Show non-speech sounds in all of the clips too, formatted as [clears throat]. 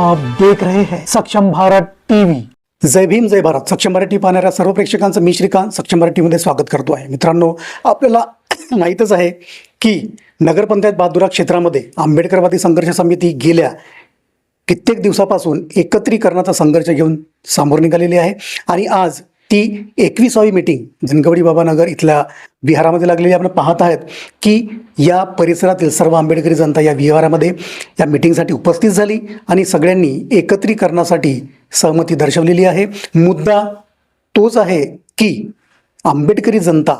देख रहे हैं सक्षम भारत टीव्ही जय भीम जय भारत। सक्षम मराठी पाहणाऱ्या सर्व प्रेक्षकांचं मी श्रीकांत सक्षम मराठीमध्ये स्वागत करतो आहे. मित्रांनो आपल्याला [clears throat] माहीतच आहे की नगरपंचायत बहादुरा क्षेत्रामध्ये आंबेडकरवादी संघर्ष समिती गेल्या कित्येक दिवसापासून एकत्रीकरणाचा संघर्ष घेऊन समोर निघालेली आहे. आणि आज ती एकविसावी मीटिंग जनगवडी बाबानगर इथल्या विहारामध्ये लागलेली आपण पाहत आहेत की या परिसरातील सर्व आंबेडकरी जनता या विहारामध्ये या मीटिंगसाठी उपस्थित झाली आणि सगळ्यांनी एकत्रीकरणासाठी सहमती दर्शवलेली आहे. मुद्दा तोच आहे की आंबेडकरी जनता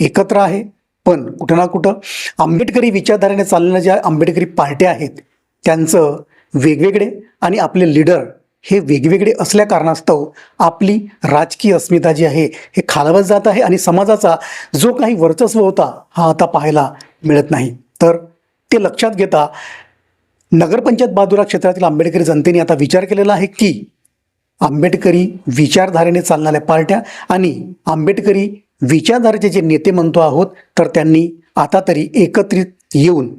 एकत्र आहे पण कुठं ना कुठं आंबेडकरी विचारधारेने चालणाऱ्या ज्या आंबेडकरी पार्ट्या आहेत त्यांचं वेगवेगळे आणि आपले लीडर हे वेगवेगळे असल्या कारणास्तव आपली राजकीय अस्मिता जी आहे हे खालवत जात आहे आणि समाजाचा जो काही वर्चस्व होता हा आता पाहायला मिळत नाही. तर ते लक्षात घेता नगरपंचायत बाजूला क्षेत्रातील आंबेडकरी जनतेने आता विचार केलेला आहे की आंबेडकरी विचारधारेने चालणाऱ्या पार्ट्या आणि आंबेडकरी विचारधारेचे जे नेते म्हणतो आहोत तर त्यांनी आता तरी एकत्रित येऊन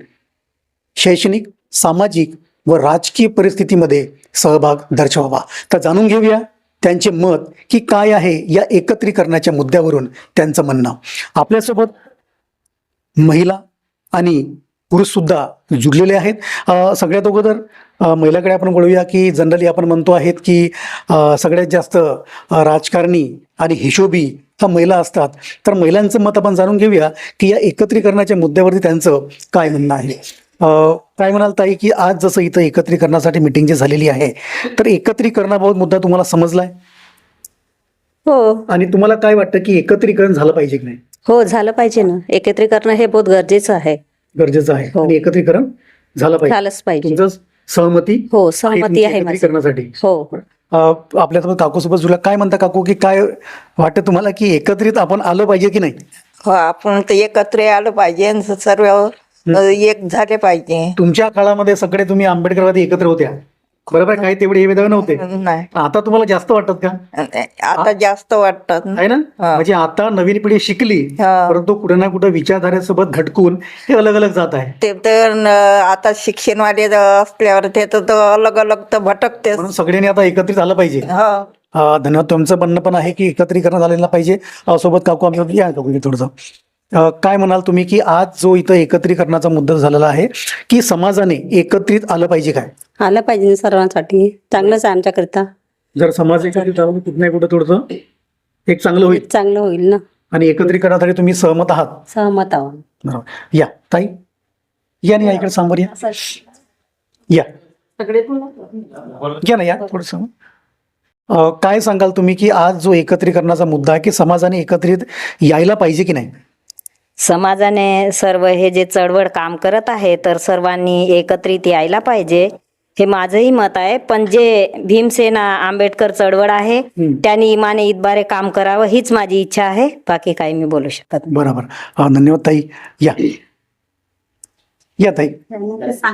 शैक्षणिक सामाजिक व राजकीय परिस्थितीमध्ये सहभाग दर्शवावा. तर जाणून घेऊया त्यांचे मत की काय आहे या एकत्रीकरणाच्या मुद्द्यावरून त्यांचं म्हणणं. आपल्यासोबत महिला आणि पुरुषसुद्धा जुडलेले आहेत. सगळ्यात अगोदर महिलाकडे आपण बोलूया की जनरली आपण म्हणतो आहेत की सगळ्यात जास्त राजकारणी आणि हिशोबी ह्या महिला असतात. तर महिलांचं मत आपण जाणून घेऊया की या एकत्रीकरणाच्या मुद्द्यावरती त्यांचं काय म्हणणं आहे? काय म्हणाल ताई की आज जसं इथं एकत्रीकरणासाठी मिटिंग जी झालेली आहे तर एकत्रीकरणाबाबत मुद्दा तुम्हाला समजलाय? हो. आणि तुम्हाला काय वाटतं की एकत्रीकरण झालं पाहिजे की नाही? हो झालं पाहिजे ना. एकत्रीकरण हे बहुत गरजेचं आहे. गरजेचं आहे. हो. आणि एकत्रीकरण झालं पाहिजे. झालंच पाहिजे. तुमचं सहमती हो सहमती आहे माझी. एकत्रीकरणासाठी. हो. आपल्यासोबत काकूसोबत जुला काय म्हणता काकू की काय वाटतं तुम्हाला की एकत्रित आपण आलं पाहिजे की नाही? हो आपण तर एकत्र आलं पाहिजे आणि सर्व एक झाले पाहिजे. तुमच्या काळामध्ये सगळे तुम्ही आंबेडकरवादी एकत्र होत्या. बरोबर? काही तेवढे हे विधान नव्हते. नाही. आता तुम्हाला जास्त वाटतात का? आता जास्त वाटतात आहे ना. म्हणजे आता नवीन पिढी शिकली. परंतु कुठे ना कुठे विचारधारेसोबत घटकून हे अलग अलग जात आहे. ते तर आता शिक्षणवाले असल्यावर ते तर अलग अलग तर भटकते सगळ्यांनी आता एकत्रित आलं पाहिजे. हो. धन्यवाद तुमचं म्हणणं पण आहे की एकत्रीकरण झालेलं पाहिजे. सोबत काकू आम्ही या काकू थोडंसं. काय म्हणाल तुम्ही की आज जो इथं एकत्रीकरणाचा मुद्दा झालेला आहे की समाजाने एकत्रित आलं पाहिजे काय? आलं पाहिजे सर्वांसाठी. चांगलंच आहे आमच्याकरिता. जर समाज एकत्रित आलं कुठं नाही कुठं थोडंसं एक चांगलं होईल. चांगलं होईल ना. आणि एकत्रीकरणासाठी तुम्ही सहमत आहात? सहमत आहोत. बरोबर. या. ताई? या ना या इकडे सांबर या. या. या ना या. थोडस. काय सांगाल तुम्ही की आज जो एकत्रीकरणाचा मुद्दा आहे की समाजाने एकत्रित यायला पाहिजे की नाही? समाजाने सर्व हे जे चळवळ काम करत आहे तर सर्वांनी एकत्रित यायला पाहिजे. हे माझंही मत आहे पण जे भीमसेना आंबेडकर चळवळ आहे त्यांनी इमाने इतबारे काम करावं हीच माझी इच्छा आहे. बाकी काही मी बोलू शकत. बरोबर. धन्यवाद ताई. या. या ताई.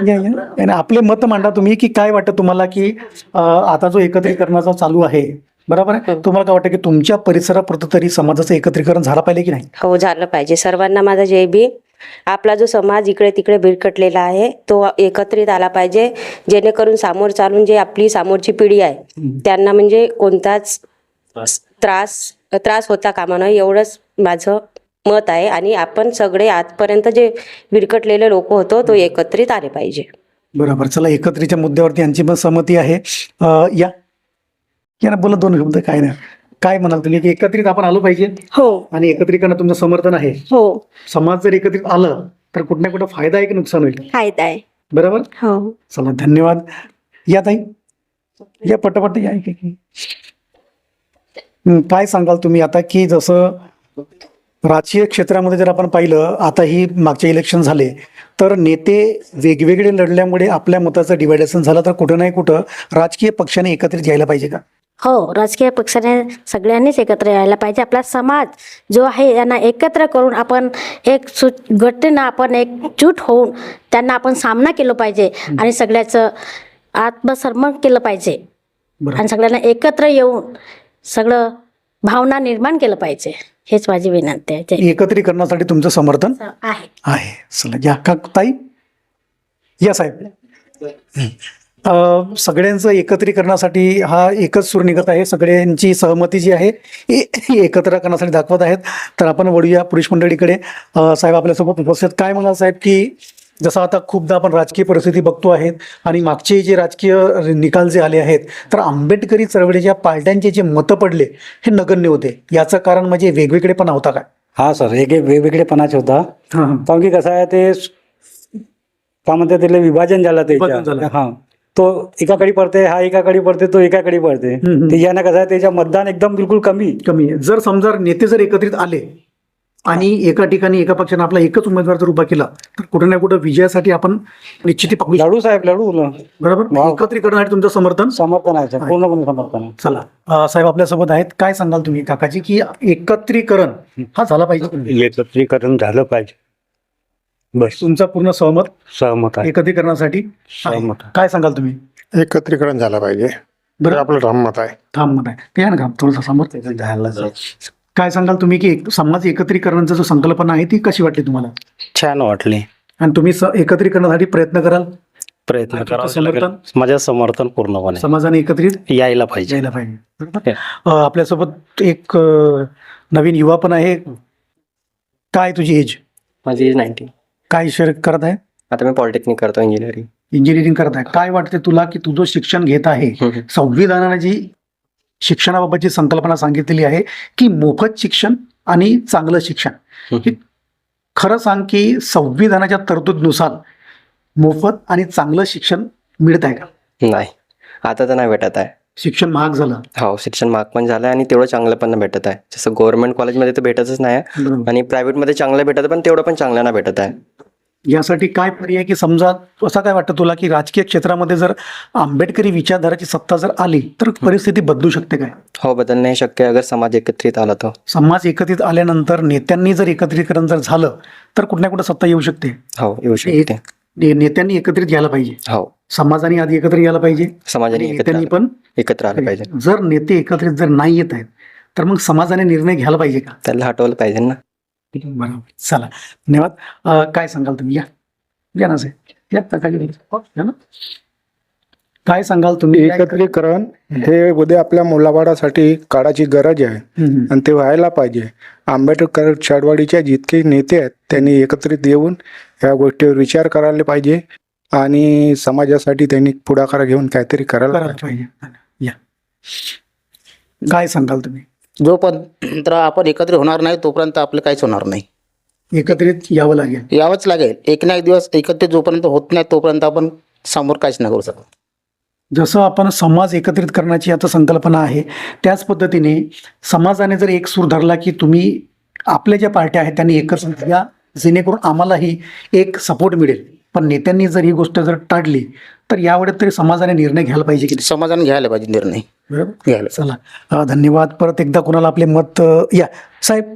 या, या. आणि आपले मत मांडा तुम्ही की काय वाटतं तुम्हाला की आता जो एकत्रीकरणाचा चालू आहे बरोबर आहे? तुम्हाला काय वाटतं की तुमच्या परिसरापुरतं तरी समाजाचं एकत्रीकरण झालं पाहिजे की नाही? हो झालं पाहिजे. सर्वांना माझा जय भीम. आपला जो समाज इकडे तिकडे भिरकटलेला आहे तो एकत्रित आला पाहिजे. जेणेकरून समोर चालून जे आपली समोरची पिढी आहे त्यांना म्हणजे कोणताच त्रास. त्रास होता कामा नये एवढंच माझं मत आहे. आणि आपण सगळे आजपर्यंत जे विरकटलेले लोक होतो तो एकत्रित आले पाहिजे. बरोबर. चला एकत्रीच्या मुद्द्यावरती यांची पण सहमती आहे. या. या ना बोला दोन शब्द काय नाही. काय म्हणाल तुम्ही? की एकत्रित आपण आलो पाहिजे. हो. आणि एकत्रीकरण तुमचं समर्थन आहे. हो. समाज जर एकत्रित आलं तर कुठं ना कुठं फायदा आहे की नुकसान होईल. आहेत आहे. बरोबर? हो. चला धन्यवाद. या ताई. या पटापट या की. हं, काय सांगाल तुम्ही आता की जसं राजकीय क्षेत्रामध्ये जर आपण पाहिलं आता ही मागचे इलेक्शन झाले तर नेते वेगवेगळे लढल्यामुळे आपल्या मताचं डिवायडेशन झालं तर कुठं नाही कुठं राजकीय पक्षाने एकत्रित यायला पाहिजे का? हो राजकीय पक्षाने सगळ्यांनीच एकत्र यायला पाहिजे. आपला समाज जो आहे यांना एकत्र करून आपण एक सु गट्टीनं आपण एकजूट होऊन त्यांना आपण सामना केलं पाहिजे आणि सगळ्याचं आत्मसन्मान केलं पाहिजे. आणि सगळ्यांना एकत्र येऊन सगळं भावना निर्माण केलं पाहिजे. हेच माझी विनंती आहे. एकत्रीकरणासाठी तुमचं समर्थन आहे. आहे. चला या का ताई? या साहेब. सगळ्यांचं एकत्रीकरणासाठी हा एकच सूर निघत आहे. सगळ्यांची सहमती जी आहे ती एकत्र करण्यासाठी दाखवत आहेत. तर आपण वळूया पुरुष मंडळीकडे. साहेब आपल्यासोबत उपस्थित. काय म्हणाल साहेब की जसं आता खूपदा आपण राजकीय परिस्थिती बघतो आहेत आणि मागचे जे राजकीय निकाल जे आले आहेत तर आंबेडकरी चळवळीच्या पार्ट्यांचे जे मतं पडले हे नगण्य होते. याचं कारण म्हणजे वेगवेगळेपणा होता काय? हा सर एक वेगवेगळेपणाच होता. हां कारण की कसं आहे ते काय म्हणतात विभाजन झालं. त्याच्या. हा. तो एकाकडे पडते हा एकाकडे पडते तो एकाकडे पडते. हम्म. त्याच्यानं कसं आहे त्याच्या मतदान एकदम बिलकुल कमी. कमी आहे. जर समजा नेते जर एकत्रित आले आणि एका ठिकाणी एका पक्षाने आपला एकच उमेदवार जर उभा केला तर कुठे ना कुठे विजयासाठी आपण निश्चिती पाहू. लढू साहेब लढू बरोबर. एकत्रीकरणासाठी तुमचं समर्थन? समर्थन आहे. पूर्णपणे समर्थन आहे. चला. अं, साहेब आपल्यासोबत आहेत. काय सांगाल तुम्ही काकाजी की एकत्रीकरण हा झाला पाहिजे? एकत्रीकरण झालं पाहिजे. बस. तुमचा पूर्ण सहमत? सहमत आहे. एकत्रीकरणासाठी. सहमत आहे. काय सांगाल तुम्ही? एकत्रीकरण झालं पाहिजे. हे बरं. आपलं ठाम आहे. थांब मत आहे. ते आहे ना थोडंसं समर्थ काय सांगाल तुम्ही की एक- समाज एकत्रीकरणाचा जो संकल्पना आहे ती कशी वाटली तुम्हाला? छान वाटली. आणि तुम्ही स- एकत्रीकरणासाठी प्रयत्न कराल? प्रयत्न तुमचं करावा समर्थन? लागेल. माझं समर्थन पूर्णपणे. समाजाने एकत्रित यायला पाहिजे. जायला पाहिजे. बरोबर? अं, आपल्यासोबत एक अं, नवीन युवा पण आहे. काय तुझी एज माझी एज नाईन्टीन काय करत आहे? आता मी पॉलिटेक्निक करतो इंजिनिअरिंग इंजिनिअरिंग करत आहे. काय वाटते तुला की तुझं शिक्षण घेत आहे संविधानाने जी शिक्षणाबाबतची संकल्पना सांगितलेली आहे की मोफत शिक्षण आणि चांगलं शिक्षण. हे खरं सांग की संविधानाच्या तरतूदनुसार मोफत आणि चांगलं शिक्षण मिळत आहे का? नाही. आता तर नाही भेटत आहे. शिक्षण महाग झालं. हो शिक्षण महाग पण झालं आहे आणि तेवढं चांगलं पण भेटत आहे. जसं गव्हर्नमेंट कॉलेजमध्ये तर भेटतच नाही आहे. बरोबर. आणि प्रायव्हेटमध्ये चांगलं भेटत आहे, पण तेवढं पण चांगलं नाही भेटत आहे. यासाठी काय पर्याय की समजा असं काय वाटतं तुला की राजकीय क्षेत्रामध्ये जर आंबेडकरी विचारधाराची सत्ता जर आली तर परिस्थिती बदलू शकते काय? हो बदल नाही शक्य अगर समाज एकत्रित आला तो समाज एकत्रित आल्यानंतर नेत्यांनी जर एकत्रीकरण जर झालं तर कुठल्या कुठं सत्ता येऊ शकते. हो येऊ शकते. ने- नेत्यांनी एकत्रित घ्यायला पाहिजे. हो. समाजाने आधी एकत्र यायला पाहिजे. समाजाने आणि एकत्र नेत्यांनी आलं- पण एकत्र आलं पाहिजे. जर नेते एकत्रित जर नाही येत आहेत तर मग समाजाने निर्णय घ्यायला पाहिजे का? त्याला हटवलं पाहिजे ना. बरोबर. चला. धन्यवाद. अं, काय सांगाल तुम्ही? या. या ना साहेब. या सकाळी हो, या ना. काय सांगाल तुम्ही? एकत्रीकरण हे उद्या आपल्या मुलाबाळासाठी काळाची गरज आहे. हम्म. आणि ते व्हायला पाहिजे. आंबेडकर चळवळीचे जितके नेते आहेत त्यांनी एकत्रित येऊन या गोष्टीवर विचार करायला पाहिजे आणि समाजासाठी त्यांनी पुढाकार घेऊन काहीतरी करायला पाहिजे. काय सांगाल तुम्ही? जोपर्यंत आपण एकत्र होणार नाही तोपर्यंत आपलं काहीच होणार नाही. एकत्रित यावं लागेल. यावंच लागेल. एक ना एक दिवस एकत्रित जोपर्यंत होत नाही तोपर्यंत आपण समोर काहीच नाही करू शकत. जसं आपण समाज एकत्रित करण्याची आता संकल्पना आहे त्याच पद्धतीने समाजाने जर एक सूर धरला की तुम्ही आपल्या ज्या पार्ट्या आहेत त्यांनी एकत्र या. जेणेकरून आम्हालाही एक सपोर्ट मिळेल. पण नेत्यांनी जर ही गोष्ट जर टाळली तर यावेळेस तरी समाजाने निर्णय घ्यायला पाहिजे की? समाजाने घ्यायला पाहिजे निर्णय. बरोबर? घ्यायला चला. धन्यवाद. परत एकदा कोणाला आपले मत या. साहेब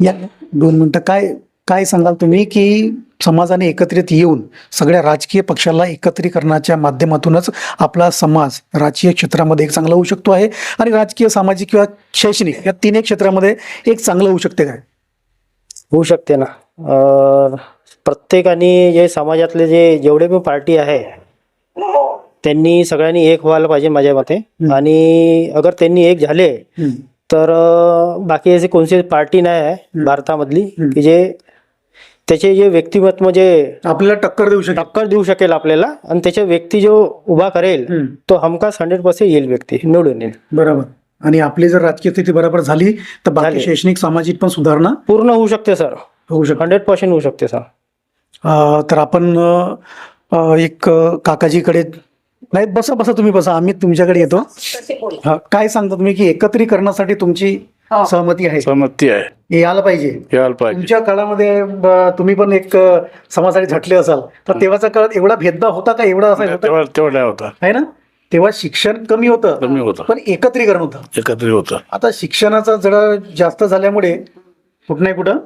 या. दोन मिनटं. काय काय सांगाल तुम्ही की समाजाने एकत्रित येऊन सगळ्या राजकीय पक्षाला एकत्रीकरणाच्या माध्यमातूनच आपला समाज राजकीय क्षेत्रामध्ये एक चांगला होऊ शकतो आहे आणि राजकीय सामाजिक किंवा शैक्षणिक या तिन्ही क्षेत्रामध्ये एक चांगलं होऊ शकते काय होऊ शकते ना. प्रत्येकाने जे समाजातले जे जेवढे पण पार्टी आहे त्यांनी सगळ्यांनी एक व्हायला पाहिजे माझ्या मते. आणि अगर त्यांनी एक झाले तर बाकी अशी कोणती पार्टी नाही आहे भारतामधली की जे त्याचे जे व्यक्तिमत्व जे आपल्याला टक्कर देऊ शकते टक्कर देऊ शकेल आपल्याला आणि त्याच्या व्यक्ती जो उभा करेल. तो हमखास हंड्रेड पर्सेंट येईल व्यक्ती निवडून येईल. बरोबर. आणि आपली जर राजकीय स्थिती बरोबर झाली तर बाकी झाली. शैक्षणिक सामाजिक पण सुधारणा पूर्ण होऊ शकते सर. होऊ शकते. हंड्रेड पर्सेंट होऊ शकते सर. अ, तर आपण अ, अ, एक अ, काकाजीकडे नाही बसा बसा तुम्ही बसा. आम्ही तुमच्याकडे येतो. हा, काय सांगता तुम्ही की एकत्रीकरणासाठी तुमची सहमती आहे? सहमती आहे. हे यायला पाहिजे. यायला पाहिजे. तुमच्या काळामध्ये ब- तुम्ही पण एक अ, समाजासाठी झटले असाल. तर तेव्हाच्या काळात एवढा भेदभाव होता का? एवढा असा होता? तेव्हा तेवढा होता. आहे ना? तेव्हा शिक्षण कमी होतं कमी होता. पण एकत्रीकरण होतं. एकत्रित होता. आता शिक्षणाचा जरा जास्त झाल्यामुळे कुठं नाही कुठं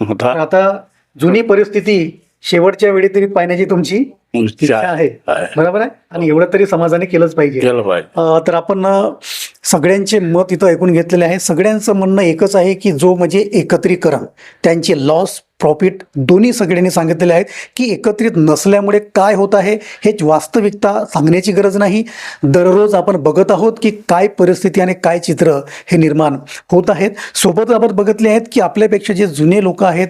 होता आता जुनी परिस्थिती शेवटच्या वेळी तरी पाहण्याची तुमची इच्छा आहे. बरोबर आहे? आणि एवढं तरी समाजाने केलंच पाहिजे. केलं पाहिजे. अ, तर आपण अ, सगळ्यांचे मत इथं ऐकून घेतलेले आहे. सगळ्यांचं म्हणणं एकच आहे की जो म्हणजे एकत्रीकरण त्यांचे लॉस प्रॉफिट दोन्ही सगळ्यांनी सांगितलेले आहेत की एकत्रित नसल्यामुळे काय होत आहे हे वास्तविकता सांगण्याची गरज नाही. दररोज आपण बघत आहोत की काय परिस्थिती आणि काय चित्र हे निर्माण होत आहेत. सोबत आपण बघितले आहेत की आपल्यापेक्षा जे जुने लोक आहेत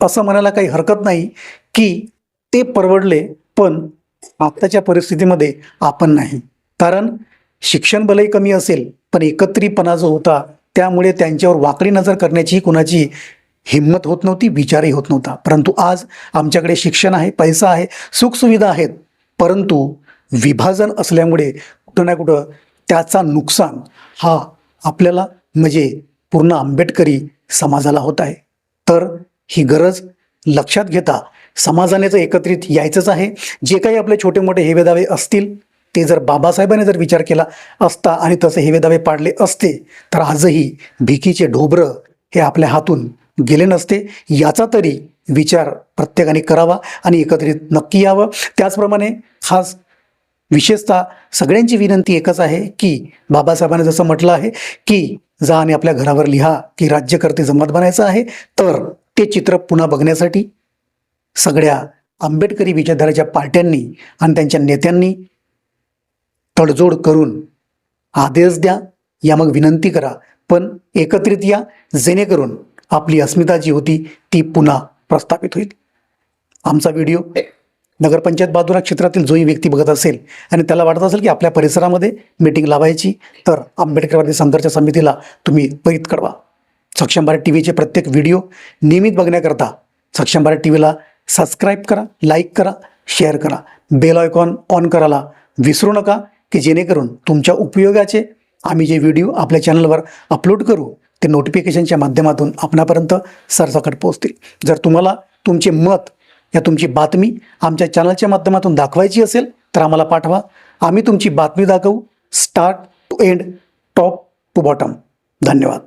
असं म्हणायला काही हरकत नाही की ते परवडले पण आत्ताच्या परिस्थितीमध्ये आपण नाही. कारण शिक्षण भलंही कमी असेल पण एकत्रीपणा जो होता त्यामुळे त्यांच्यावर वाकडी नजर करण्याची कुणाची हिंमत होत नव्हती विचारही होत नव्हता. परंतु आज आमच्याकडे शिक्षण आहे पैसा आहे सुखसुविधा आहेत परंतु विभाजन असल्यामुळे कुठं ना कुठं त्याचा नुकसान हा आपल्याला म्हणजे पूर्ण आंबेडकरी समाजाला होत आहे. तर ही गरज लक्षात घेता समाजाने एकत्रित यायचंच आहे. जे काही आपले छोटे मोठे हेवेदावे असतील ते जर बाबासाहेबांनी जर विचार केला असता आणि तसे हेवेदावे पाडले असते तर आजही भिकीचे ढोबरं हे आपल्या हातून गेले नसते. याचा तरी विचार प्रत्येकाने करावा आणि एकत्रित नक्की यावं. त्याचप्रमाणे खास विशेषतः सगळ्यांची विनंती एकच आहे की बाबासाहेबांनी जसं म्हटलं आहे की जा आणि आपल्या घरावर लिहा की राज्यकर्ते जमात बनायचं आहे. तर ते चित्र पुन्हा बघण्यासाठी सगळ्या आंबेडकरी विचारधाराच्या पार्ट्यांनी आणि त्यांच्या नेत्यांनी तडजोड करून आदेश द्या या मग विनंती करा. पण एकत्रित या जेणेकरून आपली अस्मिता जी होती ती पुन्हा प्रस्थापित होईल. आमचा व्हिडिओ नगरपंचायत बाजूला क्षेत्रातील जोही व्यक्ती बघत असेल आणि त्याला वाटत असेल की आपल्या परिसरामध्ये मीटिंग लावायची तर आंबेडकरवादी संघर्ष समितीला तुम्ही त्वरित कळवा. सक्षम भारत टी व्हीचे प्रत्येक व्हिडिओ नियमित बघण्याकरता सक्षम भारत टी व्हीला सबस्क्राईब करा लाईक करा शेअर करा. बेल आयकॉन ऑन करायला विसरू नका. की जेणेकरून तुमच्या उपयोगाचे आम्ही जे व्हिडिओ आपल्या चॅनलवर अपलोड करू ते नोटिफिकेशनच्या माध्यमातून आपणापर्यंत सरसकट पोहोचतील. जर तुम्हाला तुमचे मत या तुमची बातमी आमच्या चॅनलच्या माध्यमातून दाखवायची असेल तर आम्हाला पाठवा. आम्ही तुमची बातमी दाखवू. Start to end top to bottom धन्यवाद.